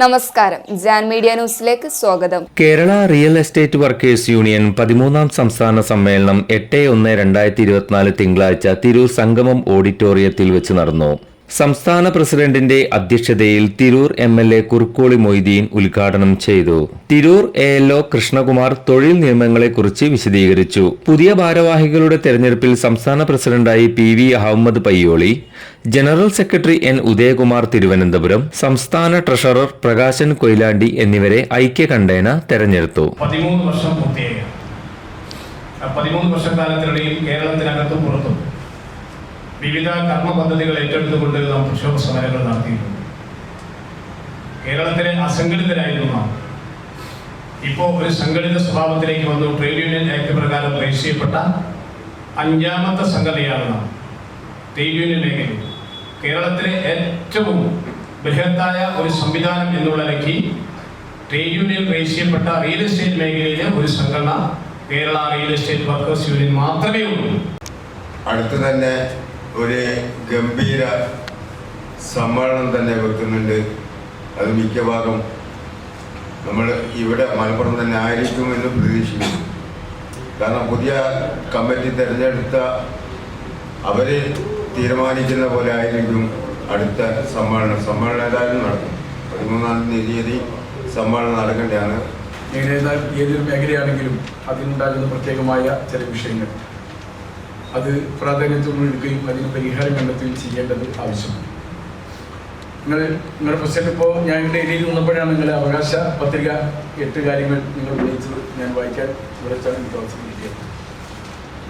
നമസ്കാരം. ജാൻ മീഡിയ ന്യൂസിലേക്ക് സ്വാഗതം. Kerala real estate workers union പതിമൂന്നാം സംസ്ഥാന സമ്മേളനം എട്ട് ഒന്ന് രണ്ടായിരത്തി ഇരുപത്തിനാല് തിങ്കളാഴ്ച തിരൂർ സംഗമം ഓഡിറ്റോറിയത്തിൽ വെച്ച് നടന്നു. സംസ്ഥാന പ്രസിഡന്റിന്റെ അധ്യക്ഷതയിൽ Tirur M L A Kurukkoli Moideen ഉദ്ഘാടനം ചെയ്തു. Tirur A L O Krishnakumar തൊഴിൽ നിയമങ്ങളെക്കുറിച്ച് വിശദീകരിച്ചു. പുതിയ ഭാരവാഹികളുടെ തെരഞ്ഞെടുപ്പിൽ സംസ്ഥാന പ്രസിഡന്റായി P V Ahammed Payyoli general secretary N Udayakumar Thiruvananthapuram സംസ്ഥാന ട്രഷറർ പ്രകാശൻ കൊയിലാണ്ടി എന്നിവരെ ഐക്യകണ്ഠേന തെരഞ്ഞെടുത്തു. പതിമൂന്ന് വർഷം പൂർത്തിയായി. പതിമൂന്ന് വർഷക്കാലത്തിനിടയിൽ കേരളത്തിനകത്തും പുറത്തും വിവിധ കർമ്മ പദ്ധതികൾ ഏറ്റെടുത്തുകൊണ്ട് നാം പ്രക്ഷോഭ സമരങ്ങൾ നടത്തിയിട്ടുണ്ട്. കേരളത്തിലെ അസംഘടിതരായിരുന്നു നാം. ഇപ്പോൾ ഒരു സംഘടിത സ്വഭാവത്തിലേക്ക് വന്നു. ട്രേഡ് യൂണിയൻ ആക്ട് പ്രകാരം രജിസ്റ്റർ അഞ്ചാമത്തെ സംഘടനയാണ് നാം. ട്രേഡ് യൂണിയൻ മേഖലയിൽ. കേരളത്തിലെ ഏറ്റവും ബൃഹത്തായ ഒരു സംവിധാനം എന്നുള്ള നിലയ്ക്ക് trade union register real estate മേഖലയിലെ ഒരു സംഘടന Kerala real estate workers union മാത്രമേ ഉള്ളൂ. അടുത്ത് തന്നെ ഒരു ഗംഭീര സമ്മേളനം തന്നെ വെക്കുന്നുണ്ട്. അത് മിക്കവാറും നമ്മൾ ഇവിടെ മലപ്പുറം തന്നെ ആയിരിക്കും എന്ന് പ്രതീക്ഷിക്കുന്നു. കാരണം പുതിയ കമ്മിറ്റി തിരഞ്ഞെടുത്ത അവർ തീരുമാനിക്കുന്ന പോലെ ആയിരിക്കും അടുത്ത സമ്മേളനം. സമ്മേളനം ഏതായാലും നടക്കും. പതിമൂന്നാം തീയതി സമ്മേളനം നടക്കേണ്ടതാണ്. ഏതൊരു മേഖലയാണെങ്കിലും അതിനുണ്ടാകുന്ന പ്രത്യേകമായ ചില വിഷയങ്ങൾ. അത് പ്രാധാന്യത്തോട് എടുക്കുകയും അതിന് പരിഹാരം കണ്ടെത്തുകയും ചെയ്യേണ്ടത് ആവശ്യമാണ്. നിങ്ങൾ നിങ്ങളുടെ പ്രസിഡന്റ് ഇപ്പോൾ ഞാൻ ഏരിയയിൽ നിന്നപ്പോഴാണ് നിങ്ങളുടെ അവകാശ പത്രിക എട്ട് കാര്യങ്ങൾ നിങ്ങൾ ഉന്നയിച്ചത് ഞാൻ വായിക്കാൻ വിളിച്ചാണ് എനിക്ക് അവസരം കിട്ടിയത്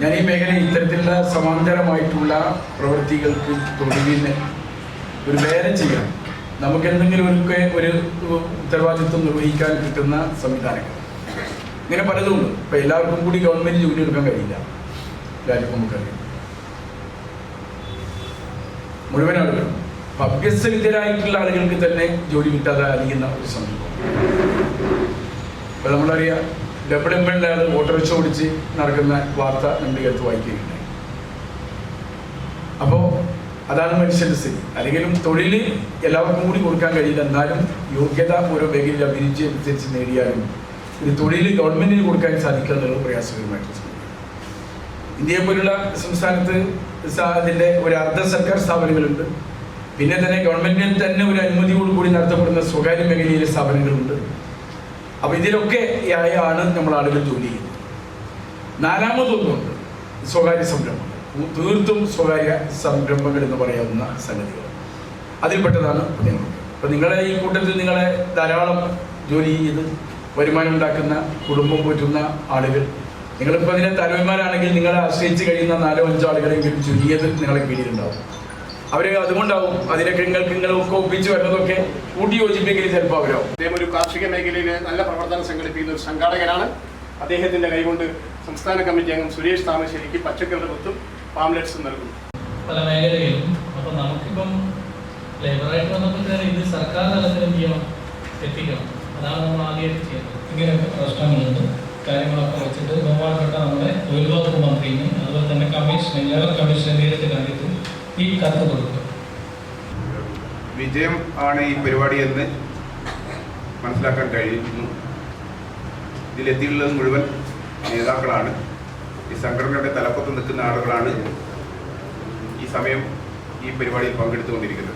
ഞാൻ ഈ മേഖലയിൽ ഇത്തരത്തിലുള്ള സമാന്തരമായിട്ടുള്ള പ്രവൃത്തികൾക്ക് തൊഴിലിന് ഒരു വേറെ ചെയ്യാം. നമുക്ക് എന്തെങ്കിലും ഒരു ഒരു ഉത്തരവാദിത്വം നിർവഹിക്കാൻ കിട്ടുന്ന സംവിധാനങ്ങൾ. ഇങ്ങനെ പലതുമുണ്ട് ഇപ്പം എല്ലാവർക്കും കൂടി ഗവൺമെന്റ് ജോലി എടുക്കാൻ കഴിയില്ല. രാജ്യം നമുക്കറിയാം മുഴുവൻ ആളുകളും അപ്പൊ അഭ്യസ്തവിദ്യരായിട്ടുള്ള ആളുകൾക്ക് തന്നെ ജോലി കിട്ടാതെ അറിയുന്ന ഒരു സമീപം ഇപ്പൊ നമ്മളറിയാം ഡബിൾ എംബിളിന്റെ ആൾ ഓട്ടോറിക്ഷ ഓടിച്ച് നടക്കുന്ന വാർത്ത നമ്മുടെ അടുത്ത് വായിക്കുകയുണ്ടായി. അപ്പോൾ അതാണ് മനുഷ്യന്റെ സ്ഥിതി. അല്ലെങ്കിലും തൊഴിൽ എല്ലാവർക്കും കൂടി കൊടുക്കാൻ കഴിയില്ല. എന്നാലും യോഗ്യത ഓരോ മേഖലയിൽ അഭിരുചി അനുസരിച്ച് നേടിയാലും ഒരു തൊഴിൽ ഗവൺമെന്റിന് കൊടുക്കാൻ സാധിക്കുക എന്നുള്ളത് പ്രയാസകരമായിട്ടുള്ള സംഗതിയാണ്. ഇന്ത്യയെ പോലുള്ള സംസ്ഥാനത്ത് അതിന്റെ ഒരു അർദ്ധ സർക്കാർ സ്ഥാപനങ്ങളുണ്ട്. പിന്നെ തന്നെ ഗവൺമെന്റിന് തന്നെ ഒരു അനുമതിയോട് കൂടി നടത്തപ്പെടുന്ന സ്വകാര്യ മേഖലയിലെ സ്ഥാപനങ്ങളുണ്ട്. അപ്പൊ ഇതിലൊക്കെ ആയാണ് നമ്മൾ ആളുകൾ ജോലി ചെയ്യുന്നത്. നാലാമതൊന്നുണ്ട് സ്വകാര്യ സംരംഭങ്ങൾ. തീർത്തും സ്വകാര്യ സംരംഭങ്ങൾ എന്ന് പറയാവുന്ന സംഗതികൾ. അതിൽപ്പെട്ടതാണ് നിങ്ങൾ അപ്പൊ നിങ്ങളെ ഈ കൂട്ടത്തിൽ നിങ്ങളെ ധാരാളം ജോലി ചെയ്ത് വരുമാനം ഉണ്ടാക്കുന്ന കുടുംബം പോറ്റുന്ന ആളുകൾ നിങ്ങളിപ്പോൾ അതിനെ തലവന്മാരാണെങ്കിൽ നിങ്ങളെ ആശ്രയിച്ച് കഴിയുന്ന നാലോ അഞ്ചോ ആളുകളെങ്കിലും ചുരുങ്ങിയത് നിങ്ങളെ കീഴിലുണ്ടാവും. അവർ അതുകൊണ്ടാവും അതിനൊക്കെ നിങ്ങൾക്ക് നിങ്ങളൊക്കെ ഒപ്പിച്ച് വരുന്നതൊക്കെ കൂട്ടി യോജിപ്പിക്കലും ചിലപ്പോൾ അവരാവും. അദ്ദേഹം ഒരു കാർഷിക മേഖലയിൽ നല്ല പ്രവർത്തനം സംഘടിപ്പിക്കുന്ന ഒരു സംഘാടകനാണ്. അദ്ദേഹത്തിന്റെ കൈകൊണ്ട് സംസ്ഥാന കമ്മിറ്റി അംഗം സുരേഷ് താമശ്ശേരിക്ക് പച്ചക്കറി വിത്തും പാംലെറ്റ്സും നൽകുന്നു. പല മേഖലയിലും അപ്പം നമുക്കിപ്പം ലേബറായിട്ട് വന്നപ്പോഴത്തേന് ഇത് സർക്കാർ തലത്തിൽ എന്ത് ചെയ്യണം? എത്തിക്കണം. അതാണ് നമ്മൾ ആദ്യമായിട്ട് ചെയ്യുന്നത്. ഇങ്ങനെയൊക്കെ പ്രശ്നങ്ങളുണ്ട്. കാര്യങ്ങളൊക്കെ വെച്ചിട്ട് ബഹുമാനപ്പെട്ട നമ്മുടെ തൊഴിൽ വകുപ്പ് മന്ത്രിയും അതുപോലെ തന്നെ കമ്മീഷൻ ലേബർ നേരിട്ട് കണ്ടിട്ട് ഈ കത്ത് കൊടുക്കും. വിജയം ആണ് ഈ പരിപാടി എന്ന് മനസ്സിലാക്കാൻ കഴിയുന്നു. ഇതിലെത്തിയിട്ടുള്ളത് മുഴുവൻ നേതാക്കളാണ്. ഈ സംഘടനയുടെ തലപ്പത്ത് നിൽക്കുന്ന ആളുകളാണ് ഈ സമയം ഈ പരിപാടിയിൽ പങ്കെടുത്തുകൊണ്ടിരിക്കുന്നത്.